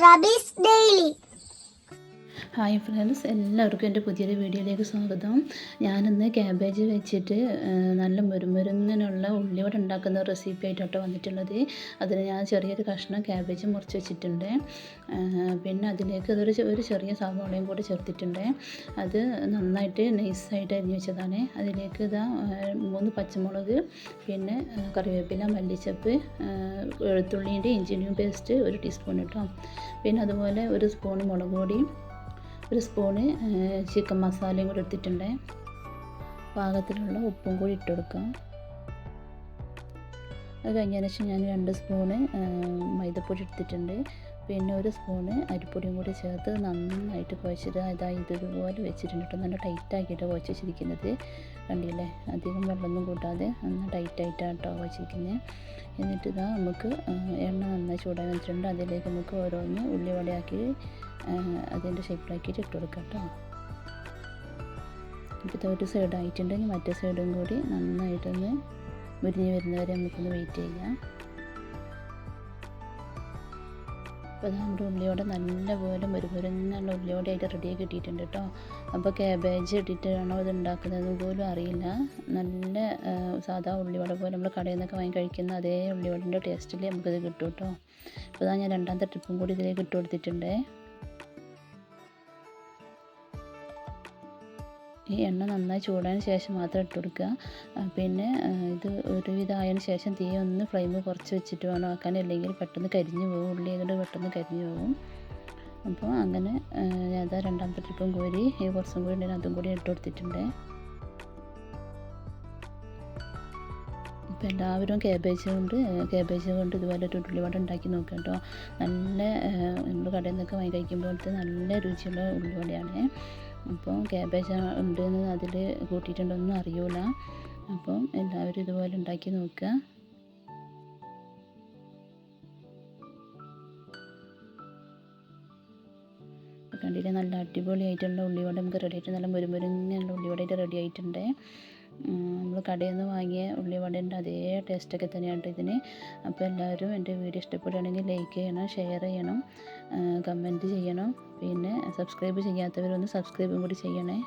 Rabis Daily. Hi friends എല്ലാവർക്കും എന്റെ പുതിയൊരു വീഡിയോയിലേക്ക് സ്വാഗതം. ഞാനിന്ന് ക്യാബേജ് വെച്ചിട്ട് നല്ല മുരുമുരുങ്ങനുള്ള ഉള്ളിവട ഉണ്ടാക്കുന്ന റെസിപ്പി ആയിട്ടോട്ട് വന്നിട്ടുള്ളത്. അതിന് ഞാൻ ചെറിയൊരു കഷ്ണം ക്യാബേജ് മുറിച്ച് വെച്ചിട്ടുണ്ട്. പിന്നെ അതിലേക്ക് അതൊരു ഒരു ചെറിയ സവാളയും കൂടി ചേർത്തിട്ടുണ്ട്. അത് നന്നായിട്ട് നൈസായിട്ട് അരിഞ്ഞ് വെച്ചതാണ്. അതിലേക്ക് ഇതാ മൂന്ന് പച്ചമുളക് പിന്നെ കറിവേപ്പില മല്ലിച്ചപ്പ് ആ, വെളുത്തുള്ളിന്റെ ഇഞ്ചിന്റെയും പേസ്റ്റ് ഒരു ടീസ്പൂൺ ഇട്ടോ. പിന്നെ അതുപോലെ ഒരു സ്പൂൺ മുളക് പൊടിയും ഒരു സ്പൂണ് ചിക്കൻ മസാലയും കൂടി എടുത്തിട്ടുണ്ട്. പാകത്തിലുള്ള ഉപ്പും കൂടി ഇട്ട് കൊടുക്കാം. അത് കഴിഞ്ഞതിന് ശേഷം ഞാൻ രണ്ട് സ്പൂണ് മൈദപ്പൊടി എടുത്തിട്ടുണ്ട്. പിന്നെ ഒരു സ്പൂണ് അരിപ്പൊടിയും കൂടി ചേർത്ത് നന്നായിട്ട് കുഴച്ചിട്ട് അതാ ഇതുപോലെ വെച്ചിട്ടുണ്ട് കേട്ടോ. നല്ല ടൈറ്റാക്കിയിട്ട് കുഴച്ച് വെച്ചിരിക്കുന്നത് കണ്ടില്ലേ? അധികം വെള്ളമൊന്നും കൂട്ടാതെ നന്ന ടൈറ്റായിട്ടാണ് കേട്ടോ കുഴച്ചിരിക്കുന്നത്. എന്നിട്ട് ഇതാ നമുക്ക് എണ്ണ നന്നായി ചൂടാൻ വെച്ചിട്ടുണ്ട് അതിലേക്ക് നമുക്ക് ഓരോന്ന് ഉള്ളി വടയാക്കി അതിന്റെ ഷേപ്പിലാക്കിയിട്ട് ഇട്ട് കൊടുക്കാം കേട്ടോ ഒരു സൈഡ് ആയിട്ടുണ്ടെങ്കിൽ മറ്റേ സൈഡും കൂടി നന്നായിട്ടൊന്ന് മുരിഞ്ഞ് വരുന്നവരെ നമുക്കൊന്ന് വെയിറ്റ് ചെയ്യാം. അപ്പോൾ നമ്മുടെ ഉള്ളിയോടെ നല്ലപോലെ മുരുമുരുന്നുള്ള ഉള്ളിയോടെ ആയിട്ട് റെഡിയായി കിട്ടിയിട്ടുണ്ട് കേട്ടോ. അപ്പോൾ ക്യാബേജ് ഇട്ടിട്ടാണോ ഇത് ഉണ്ടാക്കുന്നത് പോലും അറിയില്ല. നല്ല സാധാ ഉള്ളിവട പോലെ നമ്മൾ കടയിൽ നിന്നൊക്കെ വാങ്ങി കഴിക്കുന്ന അതേ ഉള്ളിവടന്റെ ടേസ്റ്റിൽ നമുക്കിത് കിട്ടും കേട്ടോ. അപ്പോൾ ഞാൻ രണ്ടാമത്തെ ട്രിപ്പും കൂടി ഇതിലേക്ക് ഇട്ട് ഈ എണ്ണ നന്നായി ചൂടായതിന് ശേഷം മാത്രം ഇട്ട് കൊടുക്കുക. പിന്നെ ഇത് ഇത് ഒരുവിധമായതിനു ശേഷം തീ ഒന്ന് ഫ്ലെയിം കുറച്ച് വെച്ചിട്ട് വേണം ആക്കാൻ. അല്ലെങ്കിൽ പെട്ടെന്ന് കരിഞ്ഞു പോകും. ഉള്ളി അതുകൊണ്ട് പെട്ടെന്ന് കരിഞ്ഞു പോകും. അപ്പോൾ അങ്ങനെ ഞാൻ രണ്ടാമത്തെ ട്രിപ്പും കോരി ഈ കുറച്ചും കൂടി ഉണ്ടെങ്കിൽ അതും കൂടി ഇട്ട് കൊടുത്തിട്ടുണ്ട്. ഇപ്പോൾ എല്ലാവരും കേബേജ് കൊണ്ട് കേബേജ് കൊണ്ട് ഇതുപോലെ ഒരു ഉള്ളിവട ഉണ്ടാക്കി നോക്കുക കേട്ടോ. നല്ല നമ്മൾ കടയിൽ നിന്നൊക്കെ വാങ്ങി കഴിക്കുമ്പോഴത്തെ നല്ല രുചിയുള്ള ഉള്ളിവടയാണ് അപ്പോൾ ക്യാബേജ് ഉണ്ട് എന്ന് അതിൽ കൂട്ടിയിട്ടുണ്ടോന്നും അറിയൂല. അപ്പം എല്ലാവരും ഇതുപോലെ ഉണ്ടാക്കി നോക്കുക. കണ്ടിട്ട് നല്ല അടിപൊളിയായിട്ടുള്ള ഉള്ളിവട. നമുക്ക് റെഡി ആയിട്ട് നല്ല മുരുമുരുങ്ങനുള്ള ഉള്ളിവടയായിട്ട് റെഡി ആയിട്ടുണ്ട്. നമ്മൾ കടയിൽ നിന്ന് വാങ്ങിയ ഉള്ളിവടേന്റെ അതേ ടേസ്റ്റൊക്കെ തന്നെയാണ് ഇതിന്. അപ്പോൾ എല്ലാവരും എന്റെ വീഡിയോ ഇഷ്ടപ്പെടുകയാണെങ്കിൽ ലൈക്ക് ചെയ്യണം ഷെയർ ചെയ്യണം കമന്റ് ചെയ്യണം. പിന്നെ സബ്സ്ക്രൈബ് ചെയ്യാത്തവരൊന്ന് സബ്സ്ക്രൈബും കൂടി ചെയ്യണേ.